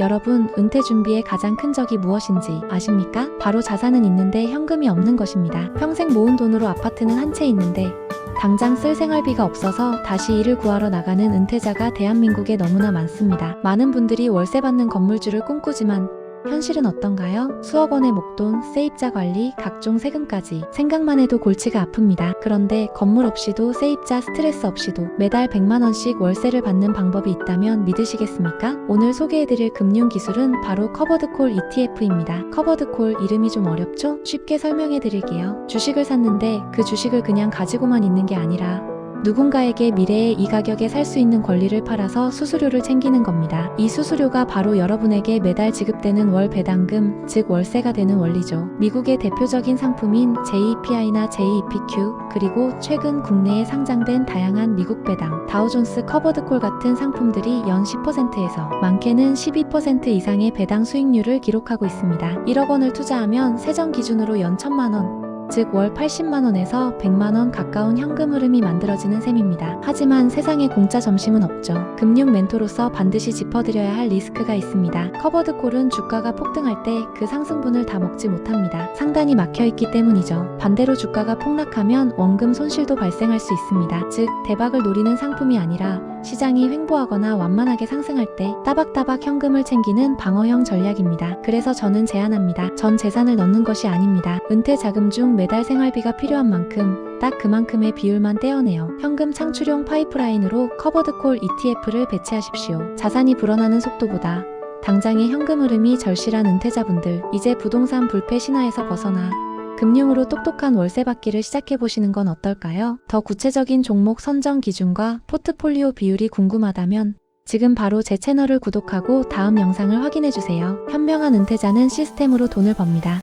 여러분, 은퇴 준비의 가장 큰 적이 무엇인지 아십니까? 바로 자산은 있는데 현금이 없는 것입니다. 평생 모은 돈으로 아파트는 한 채 있는데 당장 쓸 생활비가 없어서 다시 일을 구하러 나가는 은퇴자가 대한민국에 너무나 많습니다. 많은 분들이 월세 받는 건물주를 꿈꾸지만 현실은 어떤가요? 수억 원의 목돈, 세입자 관리, 각종 세금까지 생각만 해도 골치가 아픕니다. 그런데 건물 없이도 세입자 스트레스 없이도 매달 100만 원씩 월세를 받는 방법이 있다면 믿으시겠습니까? 오늘 소개해드릴 금융 기술은 바로 커버드콜 ETF입니다. 커버드콜 이름이 좀 어렵죠? 쉽게 설명해드릴게요. 주식을 샀는데 그 주식을 그냥 가지고만 있는 게 아니라 누군가에게 미래에 이 가격에 살 수 있는 권리를 팔아서 수수료를 챙기는 겁니다. 이 수수료가 바로 여러분에게 매달 지급되는 월 배당금, 즉 월세가 되는 원리죠. 미국의 대표적인 상품인 JEPI나 JEPQ, 그리고 최근 국내에 상장된 다양한 미국 배당, 다우존스 커버드콜 같은 상품들이 연 10%에서 많게는 12% 이상의 배당 수익률을 기록하고 있습니다. 1억 원을 투자하면 세전 기준으로 연 1천만 원, 즉 월 80만 원에서 100만 원 가까운 현금 흐름이 만들어지는 셈입니다. 하지만 세상에 공짜 점심은 없죠. 금융 멘토로서 반드시 짚어드려야 할 리스크가 있습니다. 커버드콜은 주가가 폭등할 때 그 상승분을 다 먹지 못합니다. 상단이 막혀 있기 때문이죠. 반대로 주가가 폭락하면 원금 손실도 발생할 수 있습니다. 즉 대박을 노리는 상품이 아니라 시장이 횡보하거나 완만하게 상승할 때 따박따박 현금을 챙기는 방어형 전략입니다. 그래서 저는 제안합니다. 전 재산을 넣는 것이 아닙니다. 은퇴 자금 중 매달 생활비가 필요한 만큼 딱 그만큼의 비율만 떼어내어 현금 창출용 파이프라인으로 커버드콜 ETF를 배치하십시오. 자산이 불어나는 속도보다 당장의 현금 흐름이 절실한 은퇴자분들, 이제 부동산 불패 신화에서 벗어나 금융으로 똑똑한 월세 받기를 시작해 보시는 건 어떨까요? 더 구체적인 종목 선정 기준과 포트폴리오 비율이 궁금하다면 지금 바로 제 채널을 구독하고 다음 영상을 확인해 주세요. 현명한 은퇴자는 시스템으로 돈을 법니다.